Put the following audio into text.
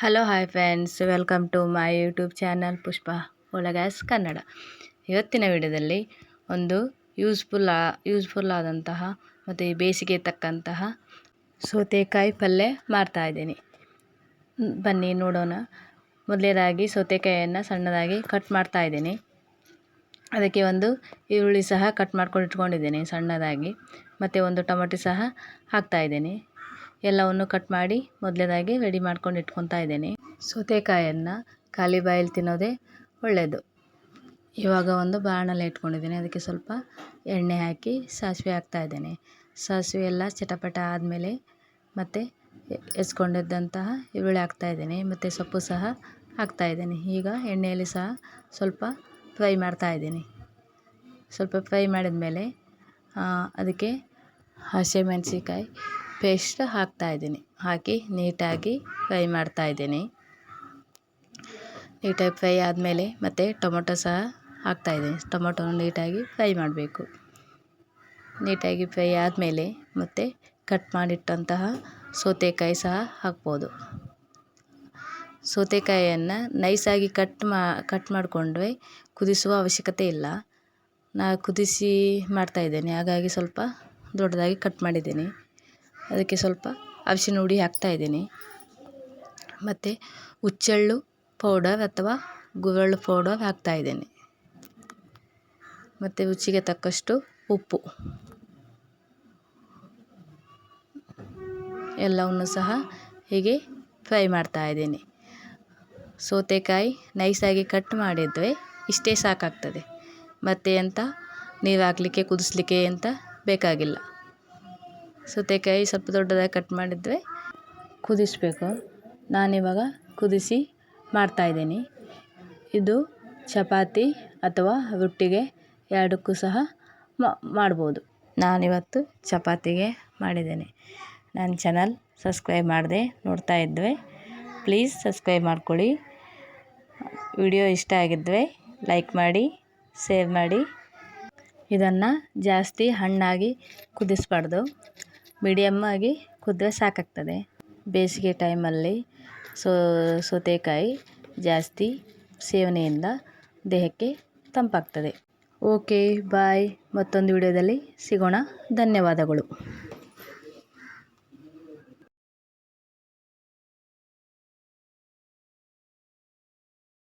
Hello hi friends welcome to my YouTube channel Pushpa ಒಳಗ್ಯಾಸ್ Kannada ಇವತ್ತಿನ ವಿಡಿಯೋದಲ್ಲಿ ಒಂದು ಯೂಸ್ಫುಲ್ ಯೂಸ್ಫುಲ್ ಆದಂತಹ ಮತ್ತು ಈ ಬೇಸಿಗೆ ತಕ್ಕಂತಹ ಸೌತೆಕಾಯಿ ಪಲ್ಯ ಮಾಡ್ತಾಯಿದ್ದೀನಿ ಬನ್ನಿ, ನೋಡೋಣ. ಮೊದಲೇದಾಗಿ ಸೌತೆಕಾಯಿಯನ್ನು ಸಣ್ಣದಾಗಿ ಕಟ್ ಮಾಡ್ತಾ ಇದ್ದೀನಿ. ಅದಕ್ಕೆ ಒಂದು ಈರುಳ್ಳಿ ಸಹ ಕಟ್ ಮಾಡ್ಕೊಂಡು ಇಟ್ಕೊಂಡಿದ್ದೀನಿ ಸಣ್ಣದಾಗಿ. ಮತ್ತು ಒಂದು ಟೊಮೊಟೊ ಸಹ ಹಾಕ್ತಾಯಿದ್ದೀನಿ ಎಲ್ಲವನ್ನು ಕಟ್ ಮಾಡಿ ಮೊದಲನೇದಾಗಿ ರೆಡಿ ಮಾಡ್ಕೊಂಡು ಇಟ್ಕೊತಾ ಇದ್ದೇನೆ. ಸೌತೆಕಾಯನ್ನು ಖಾಲಿ ಬಾಯಲ್ಲಿ ತಿನ್ನೋದೇ ಒಳ್ಳೆಯದು ಇವಾಗ ಒಂದು ಬಾಣಲೆ ಇಟ್ಕೊಂಡಿದ್ದೀನಿ. ಅದಕ್ಕೆ ಸ್ವಲ್ಪ ಎಣ್ಣೆ ಹಾಕಿ ಸಾಸಿವೆ ಹಾಕ್ತಾ ಇದ್ದೇನೆ. ಸಾಸಿವೆ ಎಲ್ಲ ಚಟಪಟ ಆದಮೇಲೆ ಮತ್ತು ಎಸ್ಕೊಂಡಿದ್ದಂತಹ ಈರುಳ್ಳಿ ಹಾಕ್ತಾಯಿದ್ದೀನಿ ಮತ್ತು ಸೊಪ್ಪು ಸಹ ಹಾಕ್ತಾಯಿದ್ದೀನಿ ಈಗ ಎಣ್ಣೆಯಲ್ಲಿ ಸಹ ಸ್ವಲ್ಪ ಫ್ರೈ ಮಾಡ್ತಾ ಇದ್ದೀನಿ. ಸ್ವಲ್ಪ ಫ್ರೈ ಮಾಡಿದ ಮೇಲೆ ಅದಕ್ಕೆ ಹಸಿಮೆಣ್ಸಿಕಾಯಿ ಪೇಸ್ಟ್ ಹಾಕ್ತಾಯಿದ್ದೀನಿ ಹಾಕಿ ನೀಟಾಗಿ ಫ್ರೈ ಮಾಡ್ತಾಯಿದ್ದೀನಿ ನೀಟಾಗಿ ಫ್ರೈ ಆದಮೇಲೆ ಮತ್ತು ಟೊಮೊಟೊ ಸಹ ಹಾಕ್ತಾಯಿದ್ದೀನಿ ಟೊಮೊಟೊನ ನೀಟಾಗಿ ಫ್ರೈ ಮಾಡಬೇಕು. ನೀಟಾಗಿ ಫ್ರೈ ಆದಮೇಲೆ ಮತ್ತು ಕಟ್ ಮಾಡಿಟ್ಟಂತಹ ಸೌತೆಕಾಯಿ ಸಹ ಹಾಕ್ಬೋದು. ಸೌತೆಕಾಯಿಯನ್ನು ನೈಸಾಗಿ ಕಟ್ ಮಾ, ಕಟ್ ಮಾಡಿಕೊಂಡ್ರೆ ಕುದಿಸುವ ಅವಶ್ಯಕತೆ ಇಲ್ಲ. ನಾ ಕುದಿಸಿ ಮಾಡ್ತಾಯಿದ್ದೇನೆ ಹಾಗಾಗಿ ಸ್ವಲ್ಪ ದೊಡ್ಡದಾಗಿ ಕಟ್ ಮಾಡಿದ್ದೀನಿ. ಅದಕ್ಕೆ ಸ್ವಲ್ಪ ಅರಿಶಿನ ಹುಡಿ ಹಾಕ್ತಾಯಿದ್ದೀನಿ ಮತ್ತು ಹುಚ್ಚೆಳ್ಳು ಪೌಡರ್ ಅಥವಾ ಗುರೆಳ್ಳು ಪೌಡರ್ ಹಾಕ್ತಾಯಿದ್ದೀನಿ ಮತ್ತು ರುಚಿಗೆ ತಕ್ಕಷ್ಟು ಉಪ್ಪು. ಎಲ್ಲವನ್ನು ಸಹ ಹೀಗೆ ಫ್ರೈ ಮಾಡ್ತಾ ಮಾಡ್ತಾಯಿದ್ದೀನಿ ಸೌತೆಕಾಯಿ ನೈಸಾಗಿ ಕಟ್ ಮಾಡಿದರೆ ಇಷ್ಟೇ ಸಾಕಾಗ್ತದೆ. ಮತ್ತೆ ಎಂಥ ನೀರು ಹಾಕ್ಲಿಕ್ಕೆ ಕುದಿಸ್ಲಿಕ್ಕೆ ಅಂತ ಬೇಕಾಗಿಲ್ಲ. ಸೌತೆಕಾಯಿ ಸ್ವಲ್ಪ ದೊಡ್ಡದಾಗಿ ಕಟ್ ಮಾಡಿದ್ವಿ. ಕುದಿಸಬೇಕು. ನಾನಿವಾಗ ಕುದಿಸಿ ಮಾಡ್ತಾಯಿದ್ದೀನಿ ಇದು ಚಪಾತಿ ಅಥವಾ ರೊಟ್ಟಿಗೆ ಎರಡಕ್ಕೂ ಸಹ ಮಾಡ್ಬೋದು. ನಾನಿವತ್ತು ಚಪಾತಿಗೆ ಮಾಡಿದ್ದೇನೆ. ನನ್ನ ಚಾನಲ್ ಸಬ್ಸ್ಕ್ರೈಬ್ ಮಾಡಿದೆ ನೋಡ್ತಾ ಇದ್ದರೆ ಪ್ಲೀಸ್ ಸಬ್ಸ್ಕ್ರೈಬ್ ಮಾಡ್ಕೊಳ್ಳಿ. ವಿಡಿಯೋ ಇಷ್ಟ ಆಗಿದ್ದರೆ ಲೈಕ್ ಮಾಡಿ ಸೇವ್ ಮಾಡಿ. ಇದನ್ನು ಜಾಸ್ತಿ ಹಣ್ಣಾಗಿ ಕುದಿಸ್ಬಾರ್ದು. ಮೀಡಿಯಮ್ ಆಗಿ ಕುದ್ರೆ ಸಾಕಾಗ್ತದೆ. ಬೇಸಿಗೆ ಟೈಮಲ್ಲಿ ಸೋ, ಸೌತೆಕಾಯಿ ಜಾಸ್ತಿ ಸೇವನೆಯಿಂದ ದೇಹಕ್ಕೆ ತಂಪಾಗ್ತದೆ. ಓಕೆ ಬಾಯ್ ಮತ್ತೊಂದು ವಿಡಿಯೋದಲ್ಲಿ ಸಿಗೋಣ. ಧನ್ಯವಾದಗಳು.